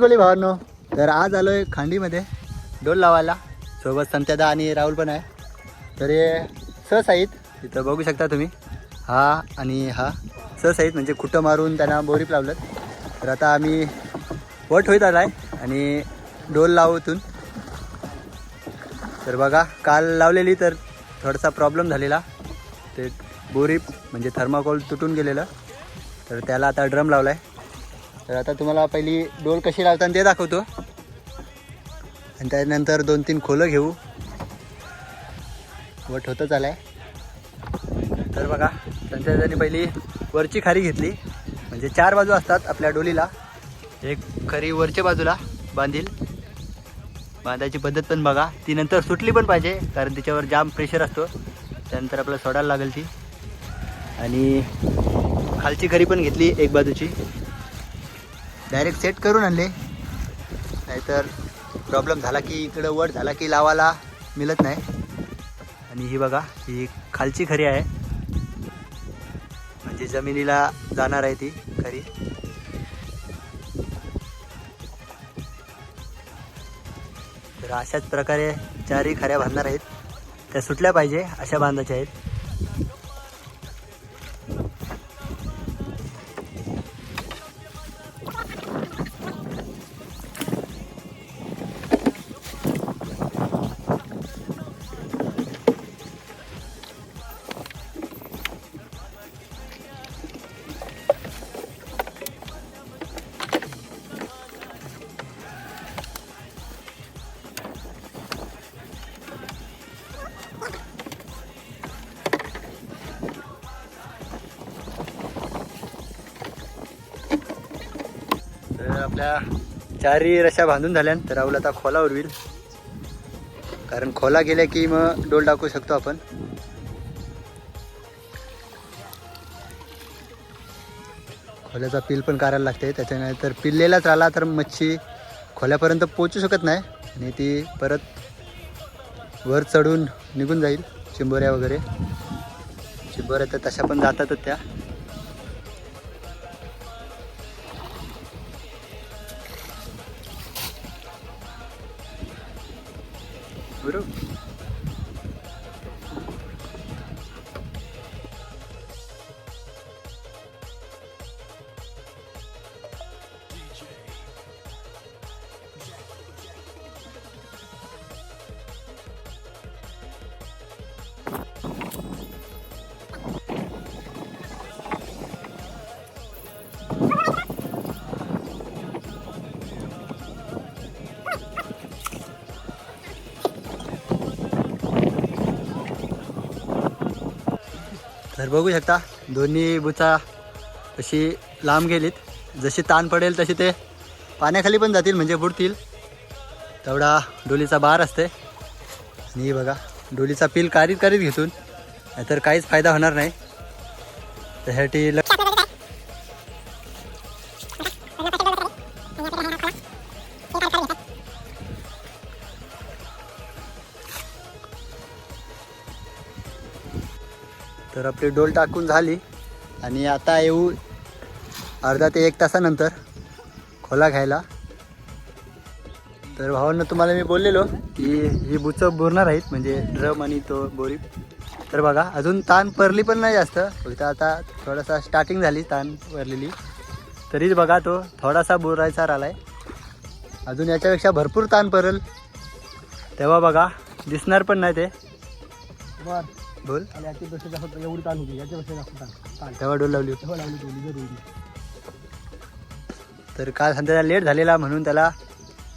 जय गिरीकोली भावांनो तर आज आलोय खांडीमध्ये डोल लावायला. सोबत संत्यादा आणि राहुल पण आहे. तर हे सहस आहेत तिथं बघू शकता तुम्ही. हा आणि हा सहस आहेत म्हणजे खुटं मारून त्यांना बोरीप लावलं तर आता आम्ही वट होईत आलाय आणि डोल लावतून तर बघा काल लावलेली तर थोडासा प्रॉब्लेम झालेला. ते बोरीप म्हणजे थर्माकोल तुटून गेलेलं. तर त्याला आता ड्रम लावला आहे तर आता तुम्हाला पहिली डोल कशी लावताना ते दाखवतो. आणि त्यानंतर दोन तीन खोलं घेऊ. वट होतच आलाय तर बघा त्यांच्या त्यांनी पहिली वरची खारी घेतली. म्हणजे चार बाजू असतात आपल्या डोलीला. एक खरी वरच्या बाजूला बांधील. बांधायची पद्धत पण बघा. ती नंतर सुटली पण पाहिजे कारण तिच्यावर जाम प्रेशर असतो. त्यानंतर आपल्याला सोडायला लागेल ती. आणि खालची खरी पण घेतली एक बाजूची. डायरेक्ट सेट करून आणले. नाहीतर प्रॉब्लेम झाला की इकडं वर झाला की लावाला मिळत नाही. आणि ही बघा ही खालची खरी आहे. म्हणजे जमिनीला जाणार आहे ती खरी. तर अशाच प्रकारे चारही खऱ्या बांधणार आहेत. त्या सुटल्या पाहिजे अशा बांधायच्या आहेत. आपल्या चारही रशा बांधून झाल्यान तर राहुल आता खोला उरवील कारण खोला गेल्या की मग डोल टाकू शकतो आपण. खोल्याचा पिल पण करायला लागते त्याच्याने तर पिल्लेलाच आला तर मच्छी खोल्यापर्यंत पोचू शकत नाही. आणि ती परत वर चढून निघून जाईल चिंबोऱ्या वगैरे. चिंबोऱ्या तर तशा पण जातातच त्या. तर बघू शकता दोन्ही बुचा अशी लांब गेलीत. जशी ताण पडेल तशी ते पाण्याखाली पण जातील म्हणजे बुडतील. तेवढा डोलीचा बार असते. आणि बघा डोलीचा पील कारीत कारीत घेतून नाहीतर काहीच फायदा होणार नाही. त्यासाठी आपली डोल टाकून झाली. आणि आता येऊ अर्धा ते एक तासानंतर खोला घ्यायला. तर भावांना तुम्हाला मी बोललेलो की ही बुचं बुरणार आहेत म्हणजे ड्रम आणि तो बोरी. तर बघा अजून ताण परली पण नाही जास्त. फक्त आता थोडासा स्टार्टिंग झाली ताण परलेली. तरीच बघा तो थोडासा बुरायचा राहिलाय. अजून याच्यापेक्षा भरपूर ताण परल. तेव्हा बघा दिसणार पण नाही ते. बरं. बोल. आणि याच्यापेक्षा जास्त एवढी ताण होती. याच्यापेक्षा जास्त ताण. ताण. तेव्हा डोल लावली तेव्हा लावली तेवढी जरुरी तर काल संध्याला लेट झालेला म्हणून त्याला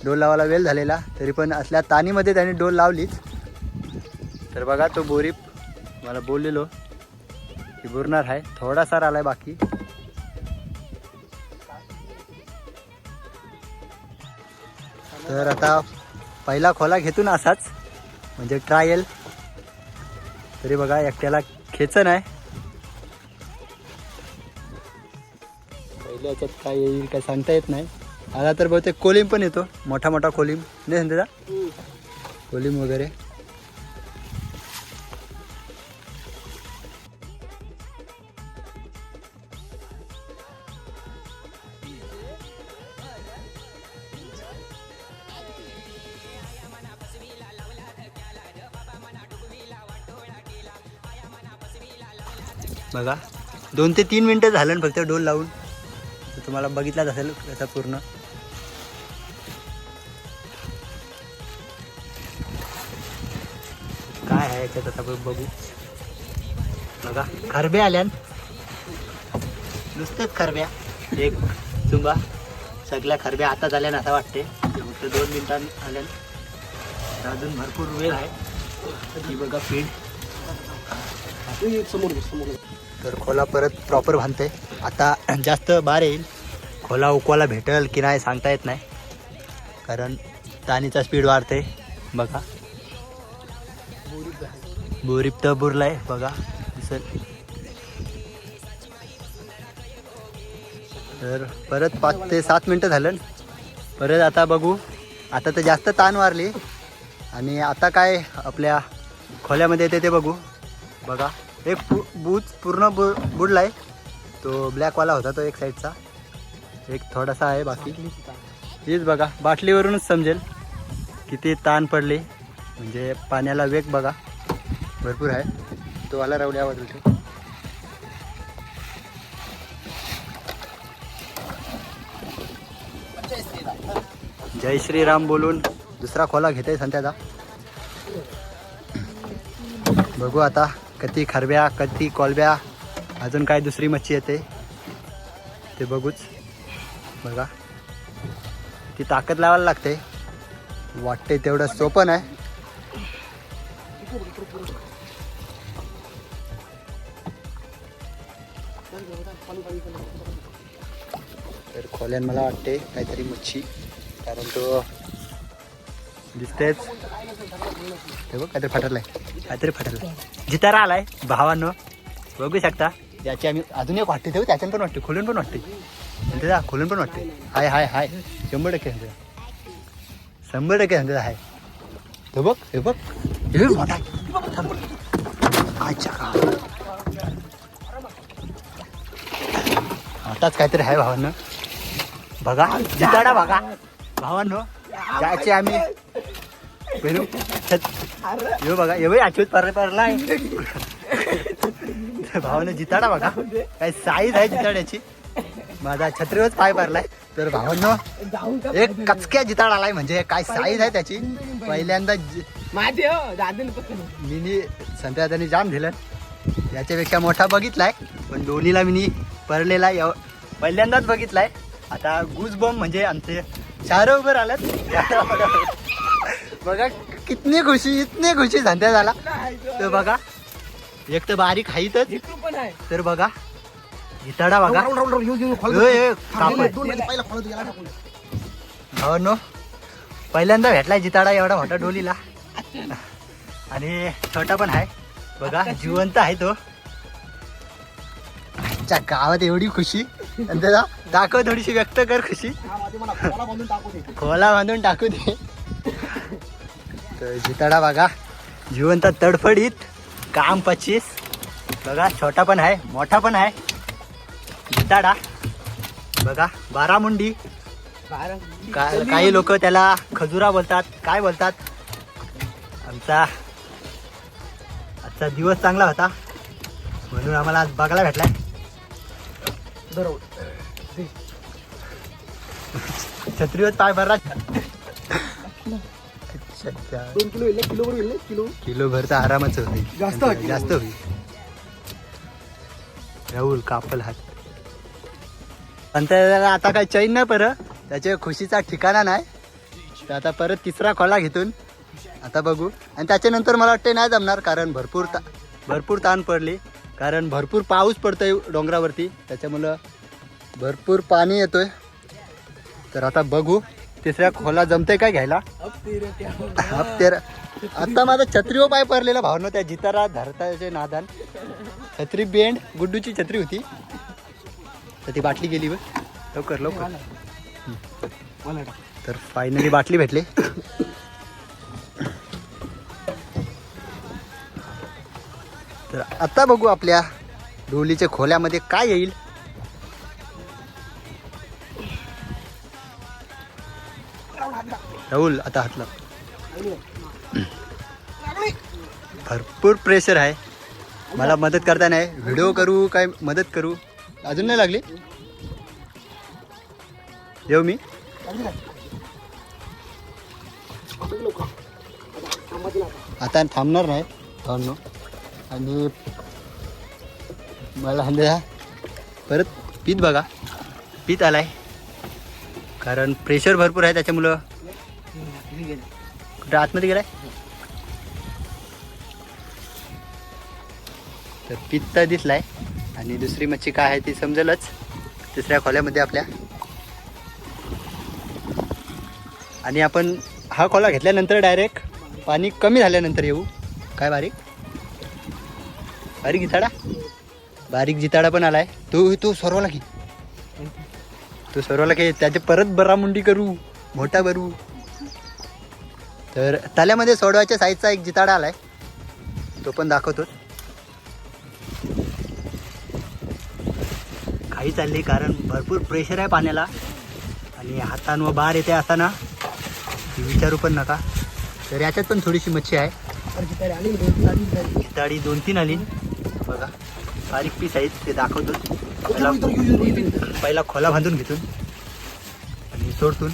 डोल लावायला वेळ झालेला. तरी पण असल्या ताणीमध्ये त्याने डोल लावलीच. तर बघा तो बोरीप मला बोललेलो की बुरणार आहे. थोडासा राहिलाय बाकी. तर आता पहिला खोला घेतून असाच. म्हणजे ट्रायल तरी बघा एकट्याला खेचन आहे. पहिल्या याच्यात काय येईल काय सांगता येत नाही. आता तर बहुतेक कोलिम पण येतो. मोठा मोठा कोलिम. नाही सांगता कोलिम वगैरे. बघा. दोन ते तीन मिनटं झालं फक्त डोल लावून. तुम्हाला बघितलाच असेल त्याचा पूर्ण. काय आहे याच्यात आता बघू. बघा. खरबे आल्यान. नुसतेच खरब्या. एक चुंबा सगळ्या खरब्या आता झाल्यान असं वाटते फक्त दोन मिनिटां आल्यान. तर अजून भरपूर वेळ आहे. ही बघा फीड समोर समोर तर खोला परत प्रॉपर बांधते आता जास्त बार येईल. खोला उकवायला भेटेल की नाही सांगता येत नाही. कारण तानीचा स्पीड वाढते बघा. बोरीप तर बुरलाय बघा. दिसेल. तर परत पाच ते सात मिनटं झालं. परत आता बघू. आता तर जास्त ताण वारली. आणि आता काय आपल्या खोल्यामध्ये येते ते बघू. बघा. एक पु पूर्ण बु बुडला आहे. तो ब्लॅकवाला होता तो एक साईडचा एक थोडासा आहे बाकी. हेच बघा बाटलीवरूनच समजेल. किती ताण पडली. म्हणजे पाण्याला वेग बघा. भरपूर आहे. तो आला रावल्या बाजूला जय श्रीराम बोलून दुसरा खोला घेते संध्याचा बघू आता. कधी खरब्या कधी कोलब्या अजून काय दुसरी मच्छी येते? ते बघूच. बघा. ती ताकद लावायला लागते. वाटते तेवढं सोपं आहे तर खोल्यान मला वाटते काहीतरी मच्छी. कारण तो दिसतेच ते बघ काहीतरी फाटरलाय काहीतरी फाटरलाय जितारा आलाय भावांनो. बघू शकता याची आम्ही अजून एक वाटते तेव्हा त्याच्यानं पण वाटते खोलून पण वाटते. म्हणते खोलून पण वाटते. हाय हाय हाय. शंभर टक्के म्हणते शंभर टक्के म्हणते हाय. हे बघ हे बघ. हे मोठा. अच्छा का आताच काहीतरी आहे भावांनो. बघा जिताडा बघा. भावांनो जायचे आम्ही यो बघा एवढी आठवत पर परलाय भावानं जिताडा बघा. काय साईज आहे जिताड्याची. माझा छत्रीवरच पाय भरलाय तर भावांनो एक कचक्या जिताड आलाय म्हणजे काय साईज आहे त्याची? पहिल्यांदा माझे हो. मिनी त्यांनी जाम दिलं याच्यापेक्षा मोठा बघितलाय पण दोन्हीला मिनी परलेला एव पहिल्यांदाच बघितलाय. आता गुज बॉम्ब म्हणजे आमचे चार उभे आल्यात बघा कितनी खुशी इतनी खुशी संध्या झाला तर बघा एक तर बारीक हाईतच. तर बघा इताडा बघा. टाकून. भावांनो पहिल्यांदा भेटलाय जिताडा एवढा मोठा डोलीला. आणि छोटा पण आहे. बघा जिवंत आहे तो. आजच्या गावात एवढी खुशी. दाखव थोडीशी व्यक्त कर खुशी. हा, खोला बांधून टाकू दे. तर जिताडा बघा. जिवंत तडफडीत. काम पच्चीस. बघा छोटा पण आहे मोठा पण आहे. जिताडा. बघा बारामुंडी का काही लोक त्याला खजुरा बोलतात. काय बोलतात? आमचा आजचा दिवस चांगला होता. म्हणून आम्हाला आज बघायला भेटलाय. बरोबर. छत्रीवर पाय भरला. दोन किलो येईल किलो येईल किलो? किलो भर तर आरामच होईल जास्त होईल. जास्त होईल. राहुल कापल हात. पण त्याला आता काही चैन नाही परत. त्याच्या खुशीचा ठिकाणा नाही. तर आता परत तिसरा खोला घेतून आता बघू. आणि त्याच्यानंतर मला वाटते नाही जमणार कारण भरपूर ता भरपूर ताण पडली. कारण भरपूर पाऊस पडतोय डोंगरावरती. त्याच्यामुळं भरपूर पाणी येतोय. तर आता बघू. तिसऱ्या खोला जमतंय काय घ्यायला? हप्तेर. आता माझा छत्रीवर पाय पडलेला भावना त्या जितारा धरताचे नादान. छत्री बेंड गुड्डूची छत्री होती. तर ती बाटली गेली बघ. लवकर लवकर. तर फायनली बाटली भेटली. तर आता बघू आपल्या ढोलीच्या खोल्यामध्ये काय येईल. राहुल आता हातला भरपूर प्रेशर आहे. मला मदत करता नाही. व्हिडिओ करू काय मदत करू? अजून नाही लागली? येऊ मी? आता. थांबणार नाही. थांबणं आणि मला अंदाजा परत पीत बघा. पीत आलाय. कारण प्रेशर भरपूर आहे त्याच्यामुळं. हे घे. कुठं? आतमध्ये गेलाय? तर पित्त दिसलाय आणि दुसरी मच्छी काय आहे ती समजेलच. तिसऱ्या खोल्यामध्ये आपल्या. आणि आपण हा खोला घेतल्यानंतर डायरेक्ट पाणी कमी झाल्यानंतर येऊ. काय बारीक? बारीक जिताडा? बारीक जिताडा पण आलाय. तू तू सर्वाला घे. तू सर्वाला घे. त्याचे परत बरामुंडी करू. मोठा भरू. तर तल्यामध्ये सोडवायच्या साईजचा एक जिताडा आलाय. तो पण दाखवतो. काही चालली कारण भरपूर प्रेशर आहे पाण्याला. आणि हातान व बाहेर येते असताना ती विचारू पण नका. तर याच्यात पण थोडीशी मच्छी आहे. आली दोन तीन आली जिताडी दोन तीन आली. बघा. बारीक पीस आहेत. ते दाखवतो. पहिला खोला बांधून घेतून आणि सोडतून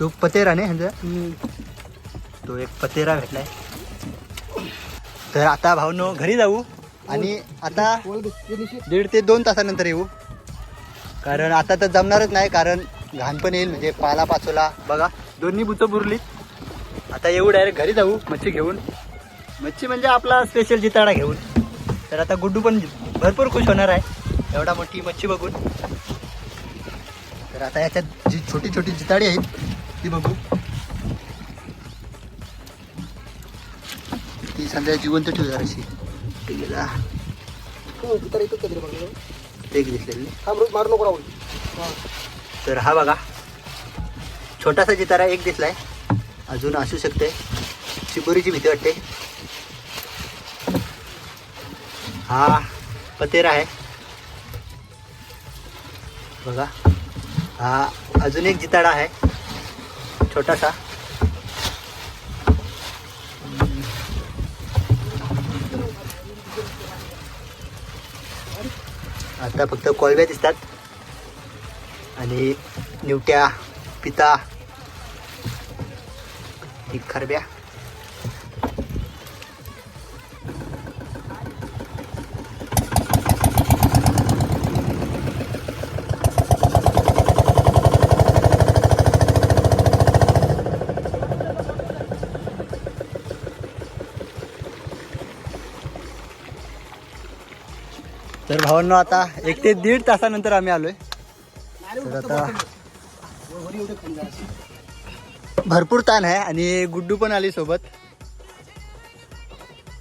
तो पतेरा नाही ह्यांचा. तो एक पतेरा भेटलाय. तर आता भावनो घरी जाऊ आणि आता. दीड ते दोन तासानंतर येऊ. कारण आता तर जमणारच नाही कारण घाण पण येईल म्हणजे पाला पाचोला. बघा दोन्ही बुचं बुरलीत आता येऊ डायरेक्ट घरी जाऊ मच्छी घेऊन. मच्छी म्हणजे आपला स्पेशल जिताडा घेऊन. तर आता गुड्डू पण भरपूर खुश होणार आहे. एवढा मोठी मच्छी बघून. तर आता याच्यात जी छोटी छोटी जिताडी आहेत ती बघू. ती संध्या जिवंत ठेवू जराशी. ते गेला हो, ती तयारी इथंच कधी रे बघ. एक दिसलेली. तर हा बघा. छोटासा जितारा एक दिसलाय. अजून असू शकते. चिबोरीची भीती वाटते. हा पतेरा आहे. बघा. हा अजून एक जिताडा आहे. छोटासा. आता फक्त कोळव्या दिसतात. आणि निवट्या पिता खरब्या. भावांनो आता एक ते दीड तासानंतर आम्ही आलोय तर आता. भरपूर ताण आहे आणि गुड्डू पण आली सोबत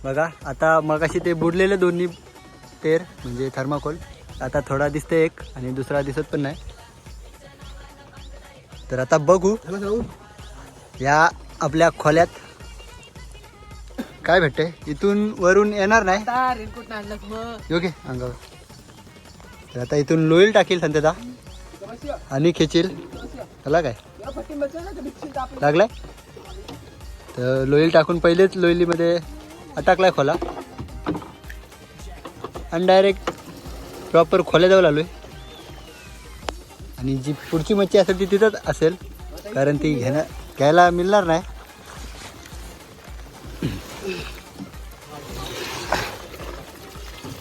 बघा आता मगाशी ते बुडलेले दोन्ही पेर म्हणजे थर्माकोल आता थोडा दिसते एक आणि दुसरा दिसत पण नाही तर आता बघू? या आपल्या खोल्यात काय भेटते इथून वरून येणार नाही. योग्य अंगावर तर आता इथून लोईल टाकील संतेदा आणि खेचील. त्याला काय? तर लागलाय? तर लोईल टाकून पहिलेच लोईलीमध्ये अटकलाय खोला. आणि डायरेक्ट प्रॉपर खोल्या जाऊ आलोय. आणि जी पुढची मच्छी असेल ती तिथंच असेल. कारण ती घेणं घ्यायला मिळणार नाही.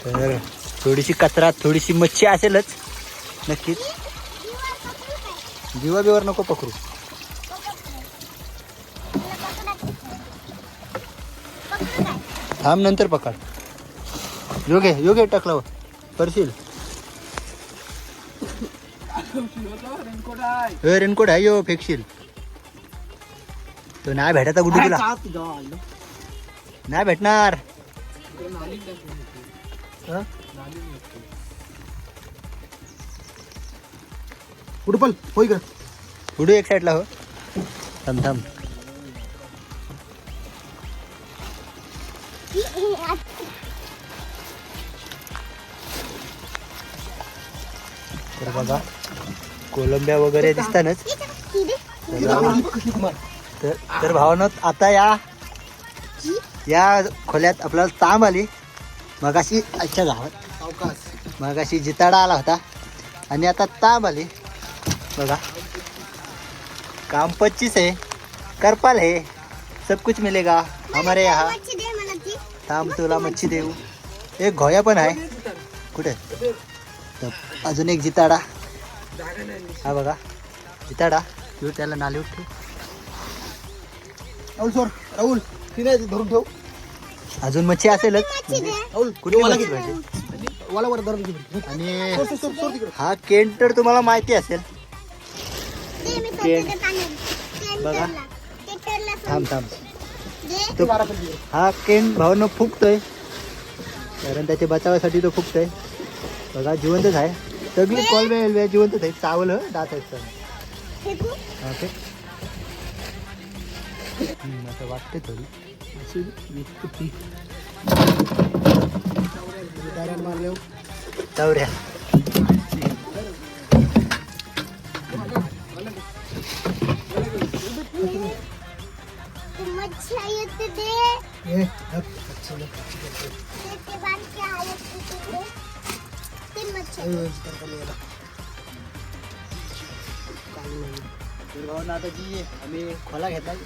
तर थोडीशी कचरा थोडीशी मच्छी असेलच. नक्कीच. जीवा बिवर नको पकडू. थांब नंतर पकड. योगे योगे टाकला करशील? रेनकोट आहे. यो फेकशील. तो नाही भेटायचा गुड्डू तुला? नाही भेटणार. हं? कुठं पण होय का? गुडू एक साईडला हो. थांब थांब. तर बघा कोलंब्या वगैरे दिसतानच. तर भावनात आता या या खोल्यात आपल्याला तांब आली. मगाशी अच्छा गावात. सावकाश मगाशी जिताडा आला होता. आणि आता ताब आली. बघा. काम पच्चीस है करपाल है. सब कुछ मिलेगा. हमारे यहाँ. मच्छी थांब तुला मच्छी देऊ. एक घोया पण आहे. कुठे? तर अजून एक जिताडा. हा बघा. जिताडा. तू त्याला नाली उठू राहुल सर राहुल. ती धरून ठेव. अजून मच्छी असेलच. पाहिजे? वाला वर धरून घे आणि सोर सोर सोर सोर तिकडे. हा केंट तर तुम्हाला माहिती असेल. बघा. थांब थांब. दे. तो. हा केंट भावनं फुकतोय कारण त्याच्या बचावासाठी तो फुकतोय बघा जिवंतच आहे. सगळी कॉलवे वेलवे जिवंतच आहे चावलं दात आहेत ते हम्म, असं वाटते थोडी. अशी विकती. दाराला मारल्यावर? चौऱ्या ते मच्छी आहे ते आता जी आम्ही खोला घेतलाय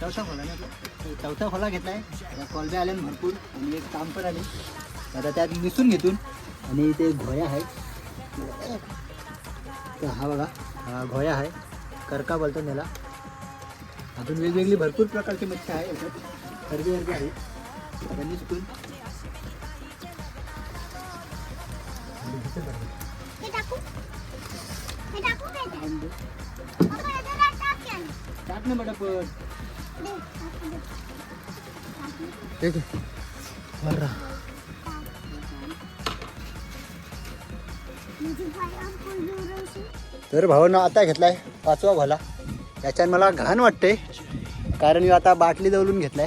चौथा खोला ना आपला? चौथा खोला घेतलाय. आता कॉलबे आले भरपूर. आणि एक काम पण आले. आता त्यात मिसून घेतून. आणि ते घोया आहे. तर हा बघा हा घोया आहे. करका बोलतो त्याला. अजून वेगवेगळी भरपूर प्रकारची मच्छी आहे याच्यात. अर्धी आहे. आता हे टाकू? ना पटापट दे, टाकू दे. ठीक बरं पायावर कोण जोरावशी? तर भावानं आता घेतलाय पाचवा घोला याच्यात मला घाण वाटते कारण मी आता बाटली दवलून घेतलाय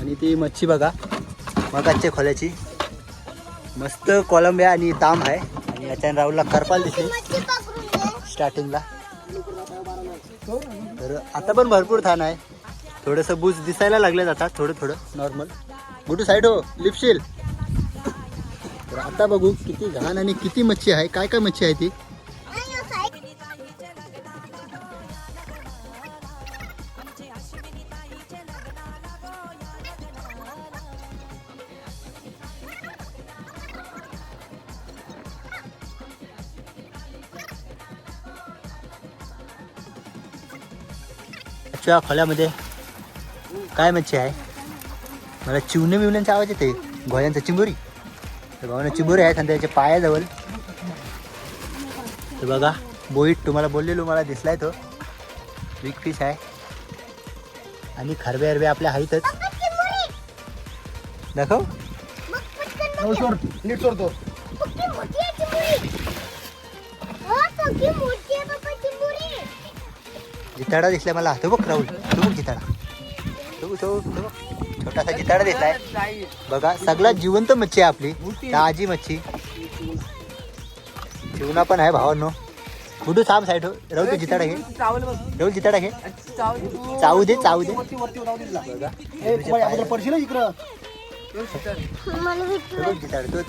आणि ती मच्छी बघा मगाच्या खोल्याची मस्त कोलंब्या आणि तांब आहे आणि याच्यानं राहुलला करपाल दिसली मच्छी पकडून दे. स्टार्टिंगला तर आता पण भरपूर थान आहे थोडंसं बूज दिसायला लागले जातात थोडं थोडं नॉर्मल गुटू साईड हो लिपशील तर आता बघू किती घाण आणि किती मच्छी आहे. काय काय मच्छी आहे ती? खोल्यामध्ये काय मच्छी आहे? मला चिवणे बिवण्यांचा आवाज येते. घोड्यांचा चिंबोरी. तर भावना चिंबोरी आहे आणि त्याच्या पायाजवळ. तर बघा बोईट तुम्हाला बोललेलो मला दिसलाय तो. बिग फिश आहे. आणि खरबे हरबे आपल्या आहेतच दाखव. नीट सोडतो जिताडा दिसलाय मला. हातो बघ राहुल. तू बघ जिताडा. तो तो. छोटासा जिताडा दिसलाय. बघा सगळ्यात जिवंत मच्छी आहे आपली. ताजी मच्छी. चिवणा पण आहे भावांनो. कुठू थांब साईड. हो राहू तू जिताडा घे. राहुल जिताडा घे चावू दे चावू दे. राहू पडशील इकडं. बघ जिताडा तो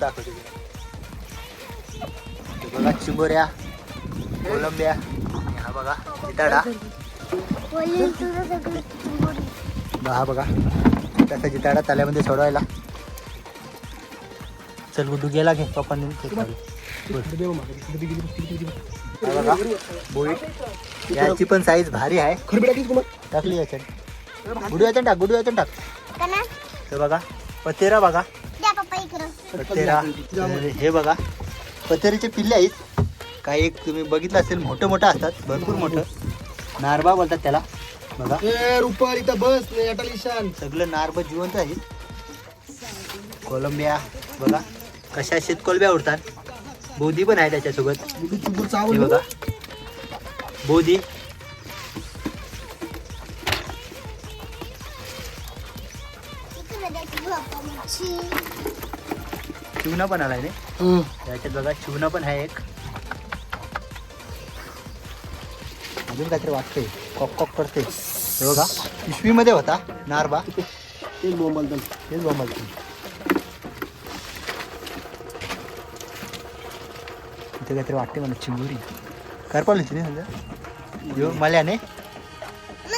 चिंबोऱ्या कोलंब्या. हा बघा जिताडा हा बघा. त्याचा जिताडा तल्यामध्ये सोडवायला. चल गुड्डू गेला घे पप्पांनी. हा बघा. बोईट याची पण साईज भारी आहे. टाकली याच्यात. गुडू याच्यात टाक गुडू याच्यात टाक? तर बघा. पतेरा बघा. द्या पप्पा इकडं. पतेरा. तर हे बघा. पतेरीचे पिल्ले आहेत. काही एक तुम्ही बघितलं असेल मोठं मोठं असतात. भरपूर मोठं. नारबा बोलतात त्याला. बघा. ए रुपाल इथं बस नाही अटल ईशान सगळं नारबा जिवंत आहे कोलंबिया बघा. कशा शेतकोलब्या उडतात? बोधी पण आहे त्याच्यासोबत. मुली चुबूर हे चावल बघा. बोधी. चिवणा पण आलाय नाही त्याच्यात बघा चिवणा पण आहे एक. अजून काहीतरी वाटतंय. कॉक कॉक करते. हे बघा पिशवीमध्ये होता नारबा. तेच बोंबल दम. तेच बॉम्बल इथे काहीतरी वाटते मला चिंबुरी करपाल होती ना समजा? यो मल्याने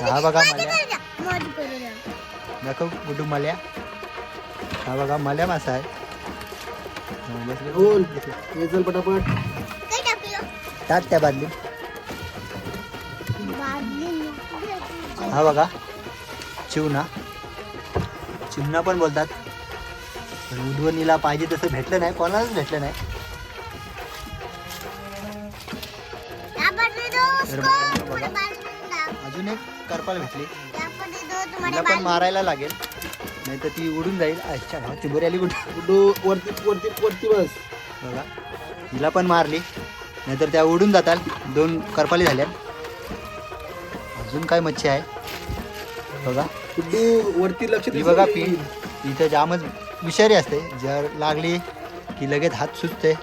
हा बघा मल्या. दाखव गुड्डू मल्या. हा बघा मल्या मासा आहे. पटापट. काय टाकलं टाक त्या बादली. हा बघा. चिवना. चिमणा पण बोलतात. पण उद्वनीला पाहिजे तसं भेटलं नाही कोणालाच भेटलं नाही. तर बघा. अजून एक करपाल भेटली. तिला पण मारायला लागेल. नाही तर ती उडून जाईल. अच्छा गावात चिंबोरी आली कुठं? गुड्डू वरती वरती वरती बस. बघा. तिला पण मारली. नाहीतर त्या उडून जातात. दोन करपाली झाल्या अजून काय मच्छी आहे? बघा. वरती लक्ष ही बघा पी इथं जामच विषारी असते. जर लागली की लगेच हात सुचते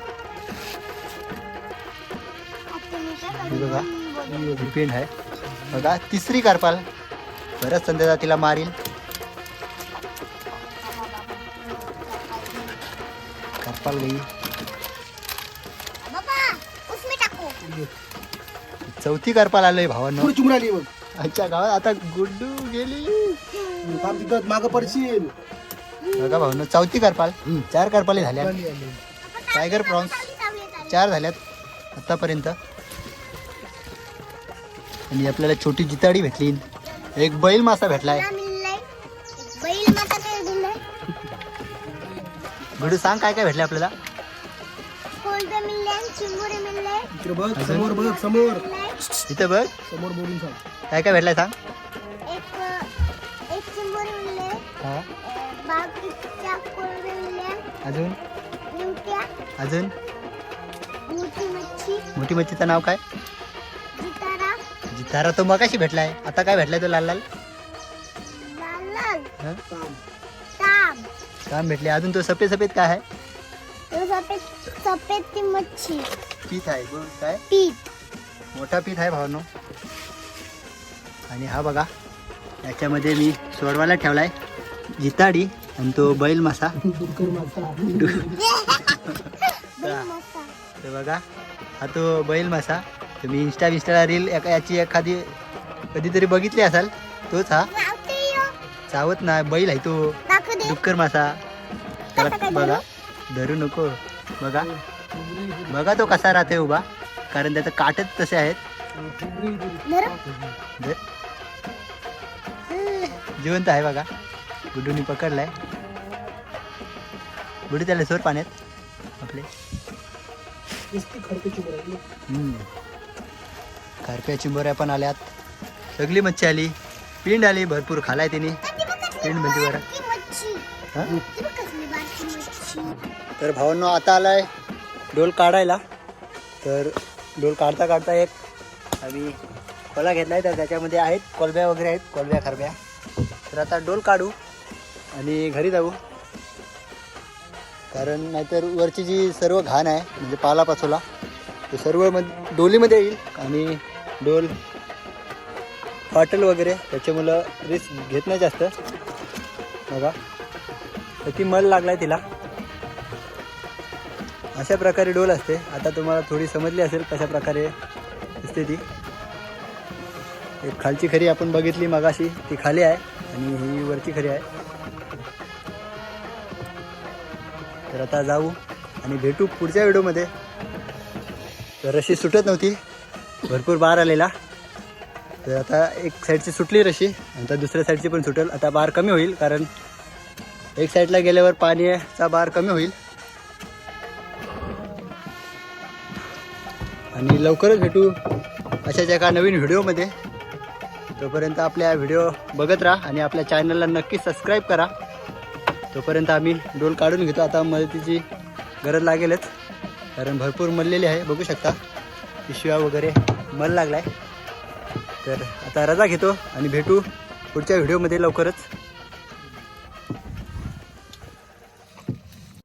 बघा. ही पेंड आहे. बघा तिसरी करपाल. बरंच संध्याचा तिला मारील. करपाल गई. चौथी करपाल आलोय भावांनो. पुढे चिमून आली बघ. आजच्या गावात आता गुड्डू गेली. थांब तिथं मागं पडशील. बघा भावांनो चौथी करपाल. चार करपाली झाल्या. Tiger prawns. चार झाल्यात आतापर्यंत. आणि आपल्याला छोटी जिताडी भेटली. एक बैल मासा भेटलाय. गुडू सांग काय काय भेटले आपल्याला? इकडे बघ? समोर बघ समोर. इथं बघ. समोर बोलून सांग. काय काय भेटलाय सांग. एक एक चिंबुरे मिळले हा. बाकीच्या कोलबे मिळले अजून? अजून? मोठी मच्छी. मोठी मच्छीचं नाव काय? जितारा. जितारा तो मगाशी भेटलाय. आता काय भेटलाय तो लाल लाल? लाल लाल. हा? थांब. ताम काम भेटले. अजून तो सफेद सफेद काय आहे? तो सफेद सफेद ती मच्छी. पीठ आहे. बोल काय? पीठ. मोठा पीठ आहे भावनो. आणि हा बघा याच्यामध्ये मी सोडवायला ठेवलाय जिताडी आणि तो बैल मासा. तर बघा हा तो बैल मासा. तुम्ही इंस्टा बिस्टाला रील एका याची एखादी कधीतरी बघितली असाल तोच हा. चावत ना बैल आहे तो. डुक्कर मासा. त्याला बघा धरू? नको. बघा. बघा तो कसा राहते उभा. कारण त्याचं काटच तसे आहेत. जिवंत आहे बघा. गुड्डूनी पकडलाय. गुड्डू त्याला सोर पाण्यात. आपले. करप्या चिंबोऱ्या पण आल्यात. सगळी मच्छी आली. पिंड आली. भरपूर खालाय तिने. पिंड म्हणजे बरं. हा? तर भावांनो आता आलाय डोल काढायला. तर डोल काढता काढता एक आम्ही खोला आहे तर त्याच्यामध्ये आहेत कोलब्या वगैरे आहेत कोलब्या खरब्या. तर आता डोल काढू आणि घरी जाऊ. कारण नाहीतर वरची जी सर्व घाण आहे म्हणजे पालापाचोला ते सर्व म डोलीमध्ये येईल आणि डोल फाटल वगैरे त्याच्यामुळं रिस्क घेत नाही जास्त. बघा. तर ती मल लागला आहे तिला. अशा प्रकारे डोल असते. आता तुम्हाला थोडी समजली असेल कशा प्रकारे असते ती. एक खालची खरी आपण बघितली मगाशी ती खाली आहे आणि ही वरची खरी आहे. तर आता जाऊ आणि भेटू पुढच्या व्हिडिओमध्ये. तर रशी सुटत नव्हती भरपूर बार आलेला. तर आता एक साईडची सुटली रशी आता दुसऱ्या साईडची पण सुटेल. आता बार कमी होईल कारण एक साईडला गेल्यावर पाण्याचा बार कमी होईल. आणि लवकरच भेटू अशाच एका नवीन व्हिडिओमध्ये. तोपर्यंत आपल्या व्हिडिओ बघत राहा आणि आपल्या चॅनलला नक्की सबस्क्राईब करा. तोपर्यंत आम्ही डोल काढून घेतो. आता मदतीची गरज लागेलच. कारण भरपूर मललेली आहे बघू शकता. पिशव्या वगैरे मल लागला आहे तर आता रजा घेतो आणि भेटू पुढच्या व्हिडिओमध्ये लवकरच.